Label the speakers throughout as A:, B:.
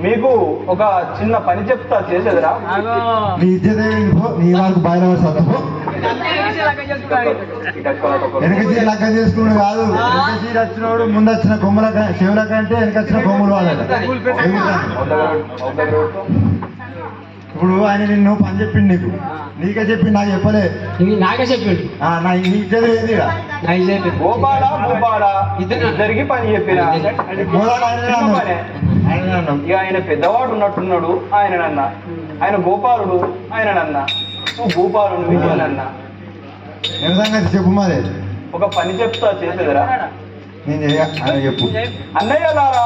A: మీకు ఒక చిన్న పని చెప్తా చేసేదిరా.
B: నీ ఇజ్జతే పో నీ వాళ్ళకి బాయిల సత్తుపో వెనక చీర లెక్క చేసుకున్నాడు కాదు. వెనక చీర వచ్చినోడు ముందు వచ్చిన కొమ్ముల క- చెవుల కంటే వెనక వచ్చిన కొమ్ములు వాడాలి ఇప్పుడు ఆయన నిన్ను పని చెప్పిండు నీకు. నీకే చెప్పి నాకు చెప్పలే.
C: నాకే చెప్పిండు.
B: ఆ, నా నీ ఇజ్జత ఏంది
C: చెప్పిండు
A: ఇద్దరికి పని చెప్పిన. ఇక ఆయన పెద్దవాడు ఉన్నట్టున్నాడు ఆయన నన్న. ఆయన గోపాలుడు ఆయన నన్న. నువ్వు గోపాలుడు విజయనన్న
B: సంగతి? చెప్పు మరి.
A: ఒక పని చెప్తా చేసేదిరా?
B: నేను చెప్పు.
A: అన్నయ్యలారా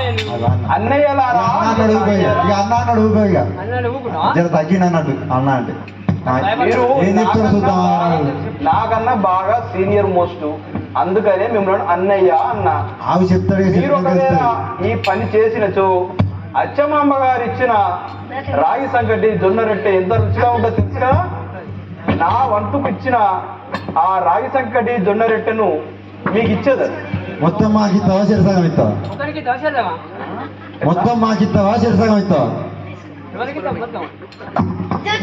B: అన్న.
A: అన్నయ్యలారా
B: ఇక. అన్న జర అంటే. ఏం చెప్తాడు చూద్దాం.
A: నాకన్నా బాగా సీనియర్ మోస్ట్. అందుకనే మిమ్మల్ని అన్నయ్య అన్న.
B: ఆవి చెప్తాడు.
A: ఈ పని చేసినచో అచ్చమాంబ గారు ఇచ్చిన రాగి సంగటి జొన్న రొట్టె ఎంత రుచిగా ఉందో తెలుసు? కదా నా వంతుకు ఇచ్చిన ఆ రాగి సంకటి జొన్న రొట్టెను మీకు ఇచ్చేది
B: మొత్తం మాకు ఇస్తావా చెరసగం ఇస్తావా
C: ఒకరికి దోషలేవా
B: మొత్తం మాకు ఇస్తావా చెరసగం ఇస్తావా
C: ఎవరికి మొత్తం?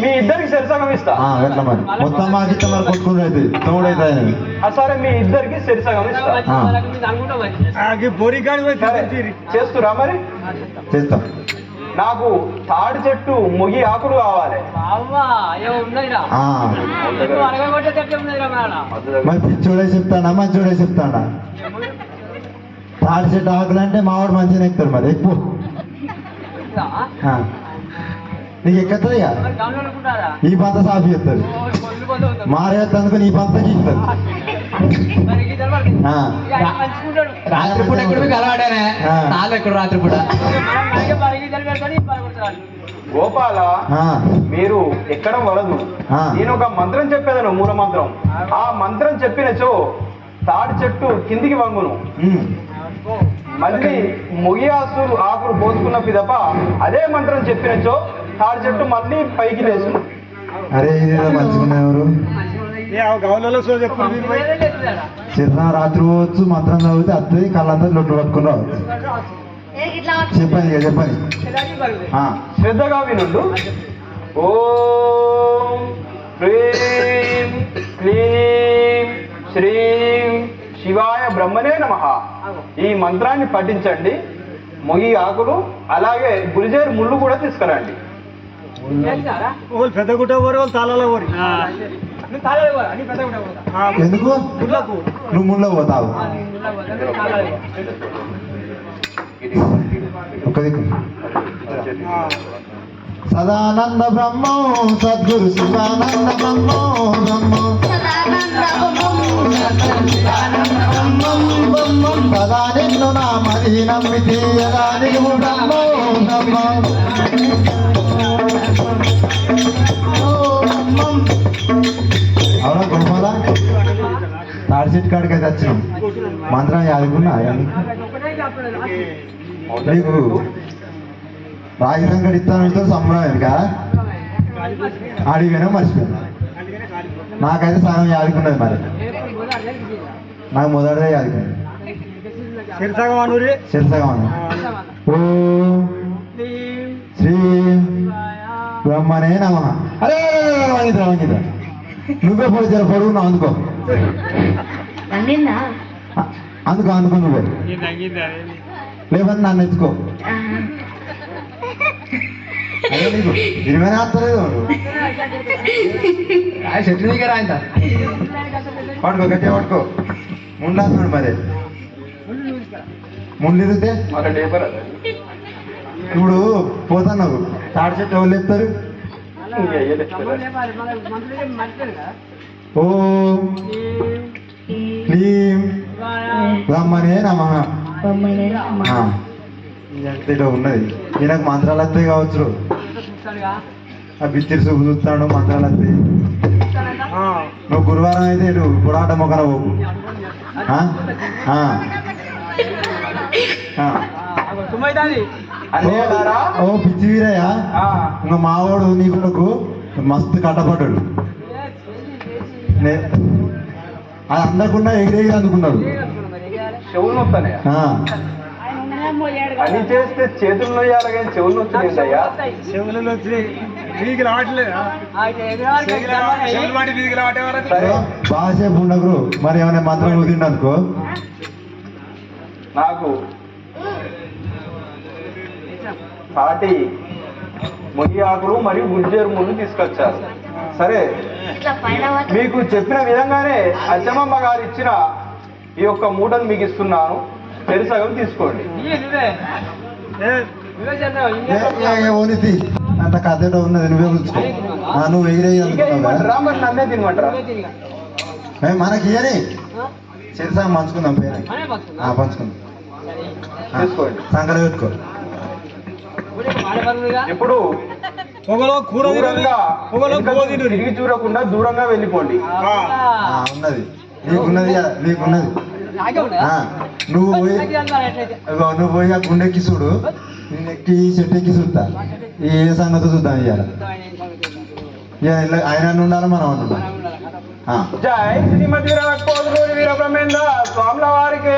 A: మీ ఇద్దరికి సరిసగం ఇస్తా.
B: ఆ, ఎట్లా మరి? మొత్తం మాకు ఇస్తా మరి కొట్టుకుని అయితే తమ్ముడు అయితే ఆయన
A: సరే మీ ఇద్దరికి సరిసగం ఇస్తా. చేస్తురా మరి?
B: చేస్తాం.
A: నాకు తాడి చెట్టు మొగి ఆకులు కావాలి.
B: మరి పిచ్చోడే చెప్తాడా మంచోడే చెప్తాడా? తాడి చెట్టు ఆకులు అంటే మావాడు మంచిగా ఎక్కుతాడు మరి. ఎక్కువ. నీకు ఎక్కతుంది ఇక ఈ పంత సాఫీ చేస్తారు
C: కొల్లు కొల్లు ఉంది
B: మారేందుకు నీ పంతకి ఇస్తారు
C: మరి ఇద్దరు వాళ్ళకి
B: ఆ.
C: ఇక ఆయన మంచుకుంటాడు
D: రాత్రిపూట ఎక్కడ ఎక్కడ రాత్రిపూట
C: ఈ
A: గోపాల
B: ఆ,
A: మీరు ఎక్కడం వలదు. నేను ఒక మంత్రం చెప్పేదను మూల మంత్రం. ఆ మంత్రం చెప్పినచో తాడి చెట్టు కిందికి వంగును. మళ్ళీ మొగియాసులు ఆకులు పోసుకున్న పిదప అదే మంత్రం చెప్పినచో తాడి చెట్టు మళ్ళీ పైకి లేచును
B: అరే చిన్న రాత్రి పోవచ్చు మంత్రం చదివితే అత్తది కళ్ళంతా లొట్టు పట్టుకుని రావచ్చు. చెప్పండి ఇక చెప్పండి. ఆ,
A: శ్రద్ధగా వినుండు. ఓం హ్రీం క్లీం శ్రీం శివాయ బ్రహ్మనే నమ. ఈ మంత్రాన్ని పఠించండి. మొగి ఆకులు అలాగే గురిజేరు ముళ్ళు కూడా తీసుకురండి.
E: పెద్ద గుట్ట పోరు వాళ్ళు తాళాల పోరు.
B: ఎందుకు? నువ్వు ముళ్ళో పోతావు. సదానంద బ్రహ్మం సద్గురు శివానంద బ్రహ్మం బ్రహ్మం. నమ్మితే యదా నీవు బ్రహ్మం అవునా గోపాల? తాడి చెట్టు కాడికి అయితే వచ్చినాం. మంత్రం యాదకున్నా నీకు రాజధాని సంకటి సంబరం ఇది కదా? అడిగానే మర్చిపోయినా. నాకైతే సగం యాదుకున్నది మరి. నాకు మొదటిదే యాదుకున్నది.
E: సిరిసగం అనూరి
B: శిరసగం అన్న ఓ శ్రీ బ్రహ్మనే నమ. అరే వంగిద్రా వంగిద్రా నువ్వే పొడి జర పొడుగున్నావు అందుకో. అందుకో అందుకో నువ్వే. లేకపోతే నన్ను ఎత్తుకో. ఇరవై వస్తలేదు
D: ఆ చెట్టు దగ్గర ఆయన
B: పట్టుకో గట్టిగా పట్టుకో. ముండాస్తున్నాడు మరి. ముందు ఎదిగితే. ఇప్పుడు పోతున్నావు. తాడి చెట్టు ఎవరు లేపుతారు. ఓం క్లీం బ్రహ్మనే నమ. ఇదో ఉన్నది. ఈయనకు మంత్రాలు వస్తాయి కావచ్చు. ఆ బిత్తిరి చూపు చూస్తాడు మంత్రాలు వస్తాయి. నువ్వు గురువారం అయితే ఇటు పురాట మొక్కన పోకు. ఓ పిచ్చి వీరయ్య. ఇంకా మావాడు నీ కొడుకు మస్తు కట్టపడ్డాడు నే- అది అందకుండా ఎగిరెగిరి అందుకున్నాడు.
A: చెవులు చేస్తే చేతులు నొయ్యాలి కానీ చెవులు
E: చెవులు వచ్చి వీగిలు రావట్లేదా. చెవులు
B: ఉండకురు మరి ఏమైనా మంత్రం ఊదిండనుకో
A: నాకు తాటి మొగి ఆకులు మరియు గుజ్జేరు ముళ్ళు తీసుకొచ్చారు. సరే మీకు చెప్పిన విధంగానే అచ్చమమ్మ గారు ఇచ్చిన ఈ యొక్క మూటను మీకు ఇస్తున్నాను. తెరిసగం తీసుకోండి.
B: అంత కథ ఏదో ఉన్నది నువ్వే ఉంచుకో ఆ, నువ్వు
A: తినమంటారా?
B: మనకి ఇయని చెరిసాగా పంచుకుందాం పేరు పంచుకుందాం. సంకలు పెట్టుకో.
A: ఇప్పుడు
E: పొగలో కూర.
A: తిరిగి చూడకుండా దూరంగా వెళ్ళిపోండి.
B: ఆ, ఉన్నది. నీకున్నది ఇక, నీకున్నది. నువ్వు పోయి నువ్వు పోయి ఆ గుండెక్కి చూడు. నేను ఎక్కి ఈ చెట్టు ఎక్కి చూస్తా ఈ ఏ సంగతి చూద్దాం. ఇవాళ ఇక ఇలా ఆయన ఉండాలి మనం ఉండాలి? ఆ.
A: జై శ్రీమతి రాఘోజు వీరబ్రహ్మేంద్ర స్వాముల వారికి.